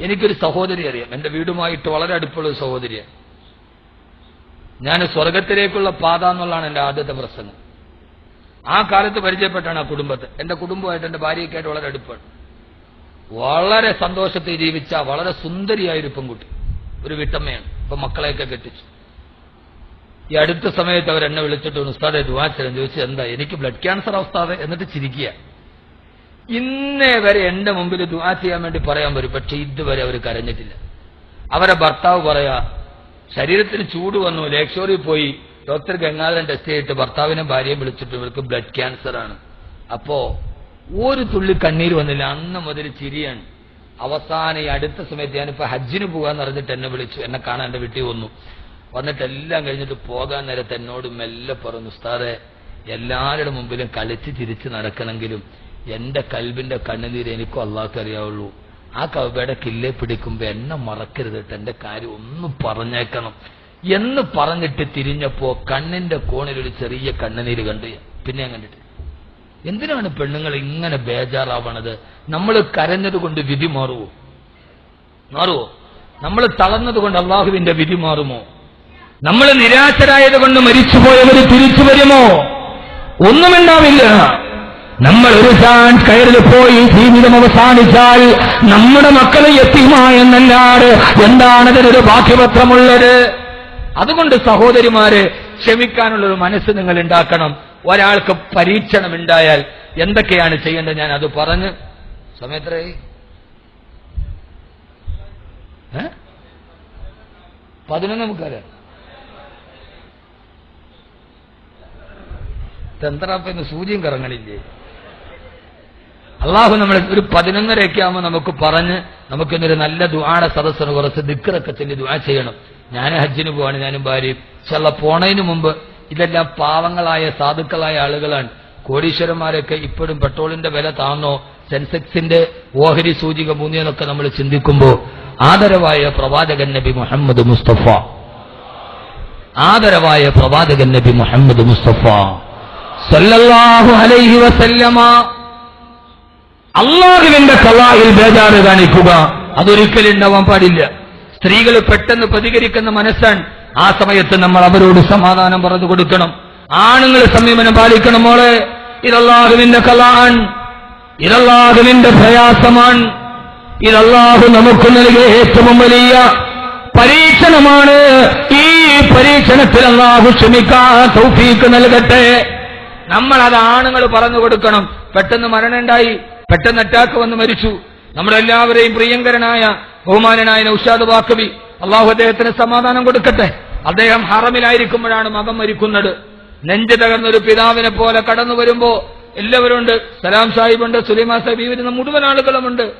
എനിക്കൊരു സഹോദരി അറിയാം. എന്റെ വീടുമായിട്ട് വളരെ അടുപ്പുള്ള സഹോദരിയാണ്. ഞാൻ സ്വർഗത്തിലേക്കുള്ള പാത എന്നുള്ളതാണ് എന്റെ ആദ്യത്തെ പ്രസംഗം. ആ കാലത്ത് പരിചയപ്പെട്ടാണ് ആ കുടുംബത്തെ. എന്റെ കുടുംബമായിട്ട് എന്റെ ഭാര്യയ്ക്കായിട്ട് വളരെ അടുപ്പാണ്. വളരെ സന്തോഷത്തിൽ ജീവിച്ച വളരെ സുന്ദരിയായൊരു പെൺകുട്ടി ഒരു വിട്ടമ്മയാണ്. ഇപ്പൊ മക്കളെയൊക്കെ കെട്ടിച്ചു. ഈ അടുത്ത സമയത്ത് അവർ എന്നെ വിളിച്ചിട്ട് ഉസ്താദെ ദുവാച്ചരം ചോദിച്ചു എന്താ? എനിക്ക് ബ്ലഡ് ക്യാൻസർ അവസ്ഥാതെ എന്നിട്ട് ചിരിക്കുക. ഇന്നേ വരെ എന്റെ മുമ്പിൽ ദുവാ ചെയ്യാൻ വേണ്ടി പറയാൻ വരും. പക്ഷെ ഇതുവരെ അവർ കരഞ്ഞിട്ടില്ല. അവരെ ഭർത്താവ് പറയാ ശരീരത്തിന് ചൂട് വന്നു ലേക്ഷോറിൽ പോയി. ഡോക്ടർ ഗംഗാധരൻ ടെസ്റ്റ് ചെയ്തിട്ട് ഭർത്താവിനെ ഭാര്യയെ വിളിച്ചിട്ട് ഇവർക്ക് ബ്ലഡ് ക്യാൻസർ ആണ്. അപ്പോ ഒരു തുള്ളി കണ്ണീര് വന്നില്ല. അന്ന് മുതൽ ചിരിയാണ്. അവസാനം ഈ അടുത്ത സമയത്ത് ഞാനിപ്പോ ഹജ്ജിന് പോകാന്ന് പറഞ്ഞിട്ട് എന്നെ വിളിച്ചു. എന്നെ കാണാൻ എന്റെ വീട്ടിൽ വന്നു. വന്നിട്ട് എല്ലാം കഴിഞ്ഞിട്ട് പോകാൻ നേരത്തെ എന്നോട് മെല്ലെ പറഞ്ഞു ഉസ്താദെ എല്ലാവരുടെ മുമ്പിലും കളിച്ച് തിരിച്ച് നടക്കണമെങ്കിലും എന്റെ കൽബിന്റെ കണ്ണുനീര് എനിക്കും അള്ളാഹ്ക്ക് അറിയാവുള്ളൂ ആ കവബയുടെ കില്ലെ പിടിക്കുമ്പോ എന്നെ മറക്കരുതിട്ട് എന്റെ കാര്യം ഒന്നും പറഞ്ഞേക്കണം. എന്ന് പറഞ്ഞിട്ട് തിരിഞ്ഞപ്പോ കണ്ണിന്റെ കോണിൽ ഒരു ചെറിയ കണ്ണുനീര് കണ്ടു പിന്നെ കണ്ടിട്ട്. എന്തിനാണ് പെണ്ണുങ്ങൾ ഇങ്ങനെ ബേജാറാവണത്? നമ്മൾ കരഞ്ഞത് കൊണ്ട് വിധി മാറുമോ മാറുമോ നമ്മൾ തളർന്നത് കൊണ്ട് അള്ളാഹുവിന്റെ വിധി മാറുമോ? നമ്മൾ നിരാശരായത് കൊണ്ട് മരിച്ചുപോയവര് തിരിച്ചു വരുമോ? ഒന്നുമുണ്ടാവില്ല നമ്മൾ ഒരു സാൻ കയറിൽ പോയി ജീവിതം അവസാനിച്ചാൽ നമ്മുടെ മക്കളെ എത്തിയുമായെന്നല്ലാതെ എന്താണതിനൊരു ബാക്കിപത്രമുള്ളത് അതുകൊണ്ട് സഹോദരിമാര് ക്ഷമിക്കാനുള്ളൊരു മനസ്സ് നിങ്ങൾ ഉണ്ടാക്കണം ഒരാൾക്ക് പരീക്ഷണം ഉണ്ടായാൽ എന്തൊക്കെയാണ് ചെയ്യേണ്ടത് ഞാൻ അത് പറഞ്ഞ് സമയത്രേ. പതിനൊന്ന് നമുക്കറിയാം തെന്തറാപ്പന്ന് സൂചിയും കറങ്ങണില്ലേ അള്ളാഹു നമ്മൾ ഒരു പതിനൊന്നരയൊക്കെ ആകുമ്പോൾ നമുക്ക് പറഞ്ഞ് നമുക്കിന്നൊരു നല്ല ദുആടെ സദസ്സിന് കുറച്ച് ദിക്കറൊക്കെ ചെല്ലി ദുആ ചെയ്യണം. ഞാൻ ഹജ്ജിന് പോവാണ് ഞാനും ഭാര്യയും. ചില പോണതിന് മുമ്പ് ഇതെല്ലാം പാവങ്ങളായ സാധുക്കളായ ആളുകളാണ്. കോടീശ്വരന്മാരൊക്കെ ഇപ്പോഴും പെട്രോളിന്റെ വില താന്നോ സെൻസെക്സിന്റെ ഓഹരി സൂചിക മൂന്നിയെന്നൊക്കെ നമ്മൾ ചിന്തിക്കുമ്പോൾ ആദരവായ പ്രവാചകൻ നബി മുഹമ്മദ് മുസ്തഫ. ആദരവായ പ്രവാചകൻ നബി മുഹമ്മദ് മുസ്തഫ. സല്ലല്ലാഹു അലൈഹി വസല്ലമ. അള്ളാഹുവിന്റെ കലായിൽ ബേജാറ് കാണിക്കുക അതൊരിക്കലും ഉണ്ടാവാൻ പാടില്ല. സ്ത്രീകൾ പെട്ടെന്ന് പ്രതികരിക്കുന്ന മനസ്സാണ്. ആ സമയത്ത് നമ്മൾ അവരോട് സമാധാനം പറഞ്ഞു കൊടുക്കണം. ആണുങ്ങൾ സംയമനം പാലിക്കണം മോളെ. ഇതല്ലാഹുവിന്റെ കലാൻ. ഇതല്ലാഹുവിന്റെ പ്രയാസമാണ്. ഇതല്ലാഹു നമുക്ക് നൽകിയ ഏറ്റവും വലിയ പരീക്ഷണമാണ്. ഈ പരീക്ഷണത്തിൽ അള്ളാഹു ക്ഷമിക്കാൻ നൽകട്ടെ. നമ്മൾ അത് ആണുങ്ങൾ പറഞ്ഞു കൊടുക്കണം. പെട്ടെന്ന് മരണമുണ്ടായി പെട്ടെന്ന് അറ്റാക്ക് വന്ന് മരിച്ചു. നമ്മളെല്ലാവരെയും പ്രിയങ്കരനായ ബഹുമാനനായ നൌഷാദ് വാക്കബി അള്ളാഹു അദ്ദേഹത്തിന് സമാധാനം കൊടുക്കട്ടെ. അദ്ദേഹം ഹറമിലായിരിക്കുമ്പോഴാണ് മകൻ മരിക്കുന്നത്. നെഞ്ചു തകർന്നൊരു പിതാവിനെ പോലെ കടന്നു വരുമ്പോ എല്ലാവരുണ്ട്. സലാം സാഹിബുണ്ട് സുലൈമാ സാഹിബ് വരുന്ന മുഴുവൻ ആളുകളുമുണ്ട്.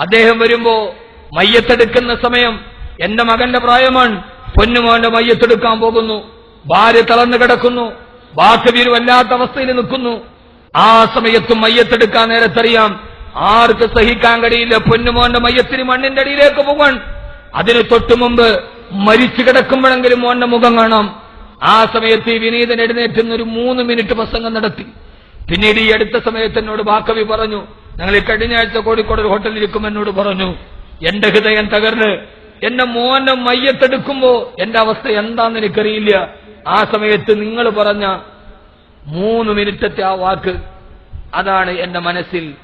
അദ്ദേഹം വരുമ്പോ മയ്യത്തെടുക്കുന്ന സമയം എന്റെ മകന്റെ പ്രായമാണ്. പൊന്നുമോന്റെ മയ്യത്തെടുക്കാൻ പോകുന്നു. ഭാര്യ തളർന്നു കിടക്കുന്നു. വാക്കവീർ വല്ലാത്ത അവസ്ഥയിൽ നിൽക്കുന്നു. ആ സമയത്തും മയ്യത്തെടുക്കാൻ നേരത്തറിയാം. ആർക്ക് സഹിക്കാൻ കഴിയില്ല പൊന്നുമോന്റെ മയ്യത്തിന് മണ്ണിന്റെ അടിയിലേക്ക് പോകാൻ അതിന് തൊട്ടു മുമ്പ് മരിച്ചു കിടക്കുമ്പോഴെങ്കിലും മോന്റെ മുഖം കാണാം. ആ സമയത്ത് ഈ വിനീതൻ എഴുന്നേറ്റുന്ന ഒരു മൂന്ന് മിനിറ്റ് പ്രസംഗം നടത്തി. പിന്നീട് ഈ അടുത്ത സമയത്ത് എന്നോട് വാക്കവി പറഞ്ഞു. ഞങ്ങൾ ഈ കഴിഞ്ഞ ആഴ്ച കോഴിക്കോട് ഒരു ഹോട്ടലിൽ ഇരിക്കും എന്നോട് പറഞ്ഞു എന്റെ ഹൃദയം തകർന്ന് എന്റെ മോനെ മയ്യത്തെടുക്കുമ്പോ എന്റെ അവസ്ഥ എന്താണെന്ന് എനിക്കറിയില്ല. ആ സമയത്ത് നിങ്ങൾ പറഞ്ഞ മൂന്ന് മിനിറ്റത്തെ ആ വാക്ക് അതാണ് എന്റെ മനസ്സിൽ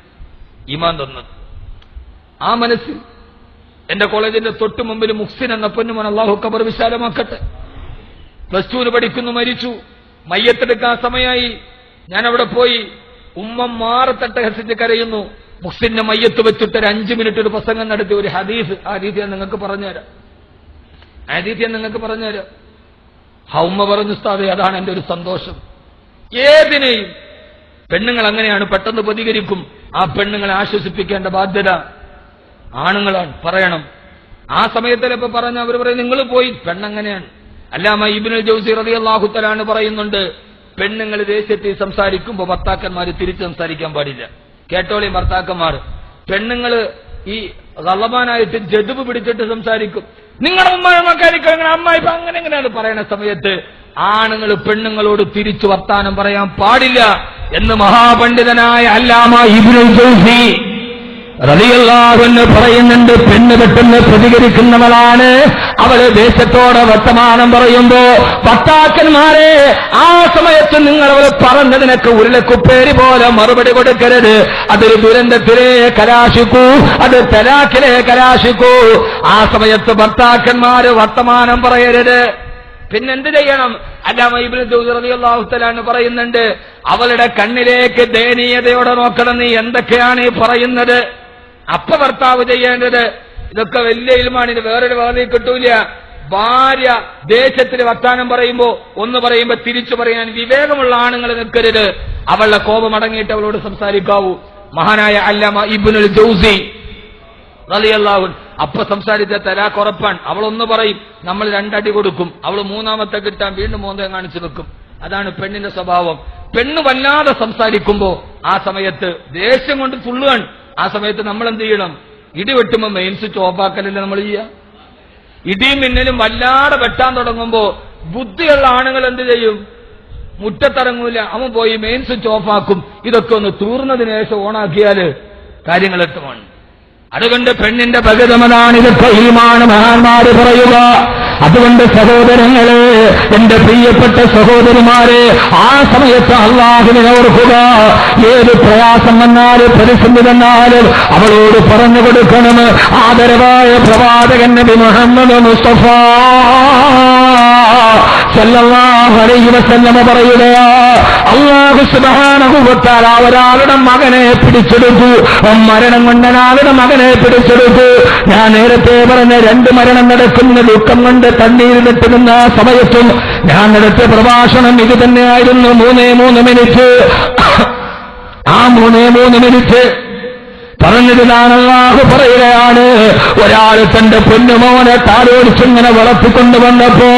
ഇമാൻ തന്നത്. ആ മനസ്സിൽ എന്റെ കോളേജിന്റെ തൊട്ടു മുമ്പിൽ മുഹ്സിൻ എന്ന പൊന്നുമോൻ അള്ളാഹു കബർ വിശാലമാക്കട്ടെ. പ്ലസ് ടുവിന് പഠിക്കുന്നു മരിച്ചു. മയ്യത്തെടുക്കാൻ സമയമായി ഞാൻ അവിടെ പോയി ഉമ്മ മാറത്തട്ടഹസിച്ച് കരയുന്നു. മുഹ്സിന്റെ മയ്യത്ത് വെച്ചിട്ട് ഒരു അഞ്ചു മിനിറ്റ് ഒരു പ്രസംഗം നടത്തി ഒരു ഹദീസ് ആ രീതി ഞാൻ നിങ്ങൾക്ക് പറഞ്ഞുതരാം. ആ രീതി ഞാൻ നിങ്ങൾക്ക് പറഞ്ഞുതരാം. ഹൗമ്മ പറഞ്ഞു സ്ഥാപി അതാണ് എന്റെ ഒരു സന്തോഷം. ഏതിനെയും? പെണ്ണുങ്ങൾ അങ്ങനെയാണ് പെട്ടെന്ന് പ്രതികരിക്കും. ആ പെണ്ണുങ്ങളെ ആശ്വസിപ്പിക്കേണ്ട ബാധ്യത ആണുങ്ങളാണ്. പറയണം. ആ സമയത്തിലിപ്പോ പറഞ്ഞ അവർ പറയും നിങ്ങൾ പോയി. പെണ്ണങ്ങനെയാണ്. അല്ലാമ ഇബിനുൽ ജൗസി റതി അള്ളാഹുത്തലാണ് പറയുന്നുണ്ട് പെണ്ണുങ്ങൾ ദേശത്തി സംസാരിക്കുമ്പോൾ ഭർത്താക്കന്മാർ തിരിച്ചു സംസാരിക്കാൻ പാടില്ല. കേട്ടോളി ഭർത്താക്കന്മാർ. പെണ്ണുങ്ങൾ ഈ റളമാനായിട്ട് ജതുബ് പിടിച്ചിട്ട് സംസാരിക്കും. നിങ്ങളുടെ ഉമ്മ മക്കാരിക്കും അമ്മ ഇപ്പൊ അങ്ങനെ എങ്ങനെയാണ് പറയുന്ന സമയത്ത് ആണുങ്ങൾ പെണ്ണുങ്ങളോട് തിരിച്ചു വർത്താനം പറയാൻ പാടില്ല എന്ന് മഹാപണ്ഡിതനായ അല്ലാമ ഇബിനുൽ ജൗസി പറയുന്നുണ്ട്. പെണ്ണ് പെട്ടെന്ന് പ്രതികരിക്കുന്നവളാണ്. അവൾ ദേശത്തോടെ വർത്തമാനം പറയുമ്പോ ഭർത്താക്കന്മാരെ ആ സമയത്ത് നിങ്ങൾ അവൾ പറഞ്ഞതിനൊക്കെ ഉരുളക്കുപ്പേരി പോലെ മറുപടി കൊടുക്കരുത്. അതൊരു ദുരന്തത്തിലേ കലാശിക്കൂ. അത് തലാക്കിലേ കലാശിക്കൂ. ആ സമയത്ത് ഭർത്താക്കന്മാര് വർത്തമാനം പറയരുത്. പിന്നെന്ത് ചെയ്യണം? അല്ലാമ ഇബ്നു റളിയല്ലാഹുത്തലാണ് പറയുന്നുണ്ട് അവളുടെ കണ്ണിലേക്ക് ദയനീയതയോടെ നോക്കണം നീ എന്തൊക്കെയാണ് ഈ പറയുന്നത്? അപ്പ ഭർത്താവ് ചെയ്യേണ്ടത് ഇതൊക്കെ വലിയ ഇൽമാണ് ഇത് വേറൊരു വേറെ കിട്ടൂല. ഭാര്യ ദേശത്തിൽ വർത്താനം പറയുമ്പോ ഒന്ന് പറയുമ്പോ തിരിച്ചു പറയാൻ വിവേകമുള്ള ആണുങ്ങൾ നിൽക്കരുത്. അവളുടെ കോപം അടങ്ങിയിട്ട് അവളോട് സംസാരിക്കാവൂ. മഹാനായ അല്ലാമ ഇബ്നുൽ ജൗസി റളിയല്ലാഹു അപ്പൊ സംസാരിച്ച തലാഖ് ഉറപ്പാണ്. അവളൊന്ന് പറയും നമ്മൾ രണ്ടടി കൊടുക്കും. അവൾ മൂന്നാമത്തെ കിട്ടാൻ വീണ്ടും മോന്തം കാണിച്ചു നിൽക്കും അതാണ് പെണ്ണിന്റെ സ്വഭാവം. പെണ്ണ് വല്ലാതെ സംസാരിക്കുമ്പോ ആ സമയത്ത് ദേഷ്യം കൊണ്ട് തുള്ളുകയാണ്. ആ സമയത്ത് നമ്മൾ എന്ത് ചെയ്യണം? ഇടി വെട്ടുമ്പോ മെയിൻസ് ഓഫാക്കലല്ലേ നമ്മൾ ചെയ്യുക ഇടിയും മിന്നലും വല്ലാതെ വെട്ടാൻ തുടങ്ങുമ്പോ ബുദ്ധിയുള്ള ആണുങ്ങൾ എന്ത് ചെയ്യും? മുറ്റത്തിറങ്ങൂല. അവൻ പോയി മെയിൻസ് ഓഫാക്കും ഇതൊക്കെ ഒന്ന് തീർന്നതിന് ശേഷം ഓണാക്കിയാൽ കാര്യങ്ങൾ എത്തുമാണ് അതുകൊണ്ട് പെണ്ണിന്റെ ഭഗതമതാണ് ഇത് ഈമാണ് മഹാന്മാര് പറയുക. അതുകൊണ്ട് സഹോദരങ്ങളെ എന്റെ പ്രിയപ്പെട്ട സഹോദരിമാരെ ആ സമയത്ത് അള്ളാഹുവിനെ ഓർക്കുക. ഏത് പ്രയാസം വന്നാലും പ്രതിസന്ധി വന്നാലും അവളോട് പറഞ്ഞു കൊടുക്കണം. ആദരവായ പ്രവാചകൻ നബി മുഹമ്മദ് മുസ്തഫ. ഒരാളുടെ മകനെ പിടിച്ചെടുത്തു. മരണം കൊണ്ട് ഒരാളുടെ മകനെ പിടിച്ചെടുത്തു. ഞാൻ നേരത്തെ പറഞ്ഞ രണ്ട് മരണം നടക്കുന്ന ദുഃഖം കൊണ്ട് തണ്ണീരിലിട്ട് നിന്ന സമയത്തും ഞാൻ നടത്തിയ പ്രഭാഷണം ഇത് തന്നെയായിരുന്നു. മൂന്നേ മൂന്ന് മിനിറ്റ്. ആ മൂന്നേ മൂന്ന് മിനിറ്റ്. പറഞ്ഞതിനാണ് അള്ളാഹു പറയുകയാണ് ഒരാൾ തന്റെ പൊന്നുമോനെ താലോടിച്ചിങ്ങനെ വളർത്തിക്കൊണ്ടുവന്നപ്പോ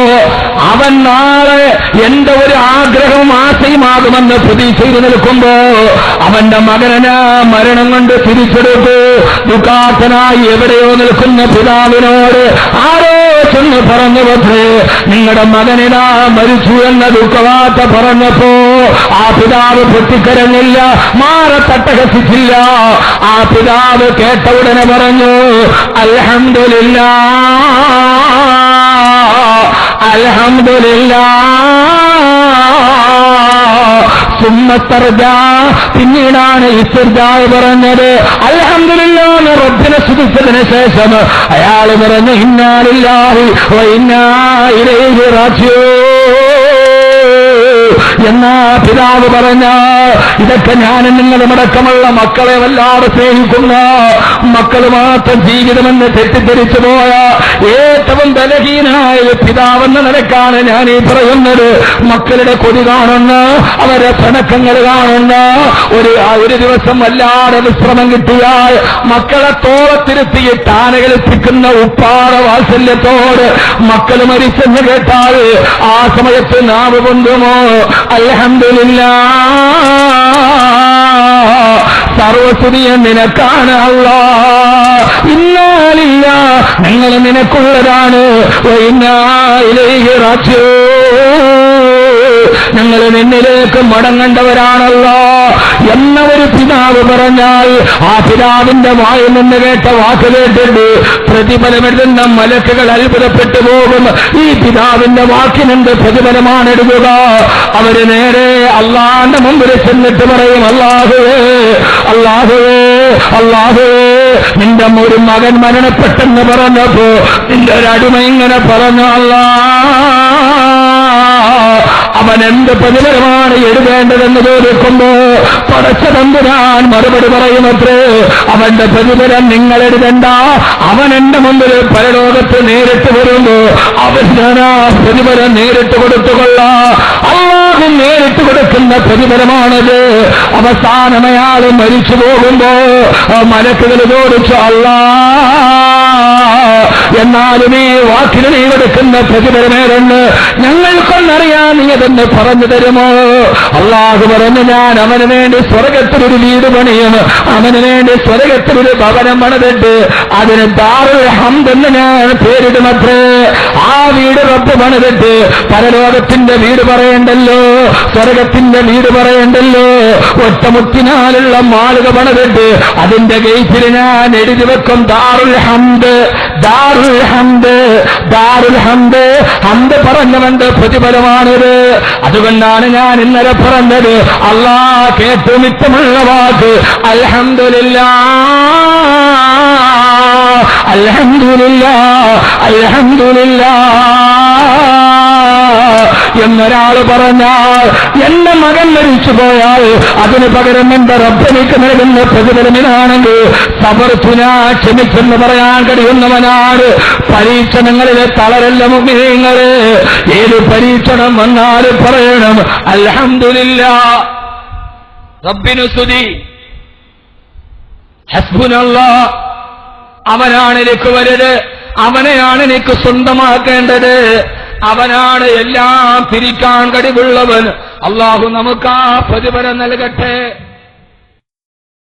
അവൻ നാളെ എന്റെ ഒരു ആഗ്രഹവും ആശയുമാകുമെന്ന് പ്രതീക്ഷയിൽ നിൽക്കുമ്പോ അവന്റെ മകനെ മരണം കൊണ്ട് തിരിച്ചെടുത്തു. ദുഃഖാത്തനായി എവിടെയോ നിൽക്കുന്ന പിതാവിനോട് ആരോ ചെന്ന് പറഞ്ഞു പക്ഷേ നിങ്ങളുടെ മകനിതാ മരിച്ചു എന്ന ദുഃഖവാർത്ത പറഞ്ഞപ്പോ ആ പിതാവ് പൊട്ടിക്കരഞ്ഞില്ല മാറത്തട്ടഹസിച്ചില്ല ആ പിതാവ് കേട്ട ഉടനെ പറഞ്ഞു അലഹമില്ല അലഹമില്ല സുമ്മത്തർജ പിന്നീടാണ് ഇസ്തിർജാവ് പറഞ്ഞത്. അലഹമില്ലാന്ന് റബ്ബിനെ സ്തുതിച്ചതിന് ശേഷം അയാൾ പറഞ്ഞു ഇന്നാലില്ലാഹി ഇന്നായിരേ റാജിഊൻ. എന്നാ പിതാവ് പറഞ്ഞ ഇതൊക്കെ ഞാൻ നിങ്ങളും അടക്കമുള്ള മക്കളെ വല്ലാതെ സ്നേഹിക്കുന്ന മക്കൾ മാത്രം ജീവിതമെന്ന് തെറ്റിദ്ധരിച്ചു പോയ ഏറ്റവും ബലഹീനായ പിതാവെന്ന നിലക്കാണ് ഞാൻ ഈ പറയുന്നത്. മക്കളുടെ കൊതി കാണുന്ന അവരെ പിണക്കങ്ങൾ കാണുന്ന. ഒരു ഒരു ദിവസം വല്ലാതെ വിശ്രമം കിട്ടിയാൽ മക്കളെ തോളത്തിരുത്തിയിട്ട് ആനകളിപ്പിക്കുന്ന ഉപ്പാട വാത്സല്യത്തോട് മക്കൾ മരിച്ചെന്ന് കേട്ടാൽ ആ സമയത്ത് നാവ് കൊണ്ടുമോ അൽഹംദുലില്ല സർവസ്തുതിയ നിനക്കാണ് അല്ല ഇന്നാലില്ല നിങ്ങൾ നിനക്കുള്ളതാണ്. ഞങ്ങൾ നിന്നിലേക്ക് മടങ്ങേണ്ടവരാണല്ലോ. എന്ന ഒരു പിതാവ് പറഞ്ഞാൽ ആ പിതാവിന്റെ വായിൽ നിന്ന് കേട്ട വാക്ക് കേട്ടിട്ട് പ്രതിഫലമെടുന്ന മലക്കുകൾ അത്ഭുതപ്പെട്ടു പോകും. ഈ പിതാവിന്റെ വാക്കിനെന്ത് പ്രതിഫലമാണ് എടുക്കുക അവർ നേരെ അള്ളാന്റെ മുമ്പിൽ ചെന്നിട്ട് പറയും അള്ളാഹുവേ അള്ളാഹുവേ അള്ളാഹുവേ നിന്റെ ഒരു മകൻ മരണപ്പെട്ടെന്ന് പറഞ്ഞപ്പോ നിന്റെ ഒരു അടിമ ഇങ്ങനെ പറഞ്ഞു അല്ലാ അവൻ എന്ത് പ്രതിഫലമാണ് എഴുതേണ്ടതെന്ന് ചോദിക്കുമ്പോ പടച്ച തമ്പുരാൻ മറുപടി പറയുമത്രേ അവന്റെ പ്രതിഫലം നിങ്ങൾ എഴുതണ്ട. അവൻ എന്റെ മുമ്പിൽ പരലോകത്ത് നേരിട്ട് വരുമ്പോ അവൻ ഞാനാ പ്രതിഫലം നേരിട്ട് കൊടുത്തുകൊള്ള. അള്ളാഹു നേരിട്ട് കൊടുക്കുന്ന പ്രതിഫലമാണത് അവസാനമയാൾ മരിച്ചു പോകുമ്പോ മലക്കുകൾ ചോദിച്ചു അല്ലാ എന്നാലും ഈ വാക്കിന് നീ കൊടുക്കുന്ന പ്രതിഫലമേതെന്ന് ഞങ്ങൾക്കൊന്നറിയാൻ നീ അതെന്ന് പറഞ്ഞു തരുമോ? അള്ളാഹു പറഞ്ഞു ഞാൻ അവന് വേണ്ടി സ്വർഗത്തിലൊരു വീട് പണിയും അവന് വേണ്ടി സ്വർഗത്തിലൊരു ഭവനം പണിതിട്ട് അതിന് ദാറുൽ ഹംദ് എന്ന് ഞാൻ പേരിടുമത്രേ. ആ വീട് റബ്ബ് പണിതിട്ട് പരലോകത്തിന്റെ വീട് പറയണ്ടല്ലോ സ്വർഗത്തിന്റെ വീട് പറയണ്ടല്ലോ. ഒറ്റമുത്തിനാലുള്ള മാളുക പണിതിട്ട് അതിന്റെ ഗേറ്റിൽ ഞാൻ എഴുതി വെക്കും ദാറുൽ ഹംദ്. ദാറുൽ പറഞ്ഞവന്റെ പ്രതിഫലമാണിത്. അതുകൊണ്ടാണ് ഞാൻ ഇന്നലെ പറഞ്ഞത്. അള്ളാ കേട്ടു മിത്തമുള്ള വാക്ക്. അൽഹംദുലില്ലാ അൽഹംദുലില്ലാ അൽഹംദുലില്ലാ. എന്നൊരാൾ പറഞ്ഞാൽ എന്റെ മകൻ മരിച്ചു പോയാൽ അതിന് പകരം എന്റെ റബ്ബനിക്ക് നൽകുന്ന പ്രതിഫലം ഇതാണെങ്കിൽ സബർത്തുന ക്ഷമിച്ചെന്ന് പറയാൻ കഴിയുന്നവനാണ്. പരീക്ഷണങ്ങളിലെ തളരല്ല മുഖ്യങ്ങൾ ഏത് പരീക്ഷണം വന്നാലും പറയണം അലഹമില്ല റബ്ബിനു സ്തുതി. ഹസ്ബുനല്ല അവനാണ് എനിക്ക് വലുത് അവനെയാണ് എനിക്ക് സ്വന്തമാക്കേണ്ടത്. അവനാണ് എല്ലാം തിരിക്കാൻ കഴിവുള്ളവൻ. അള്ളാഹു നമുക്ക് ആ പ്രതിഫലം നൽകട്ടെ.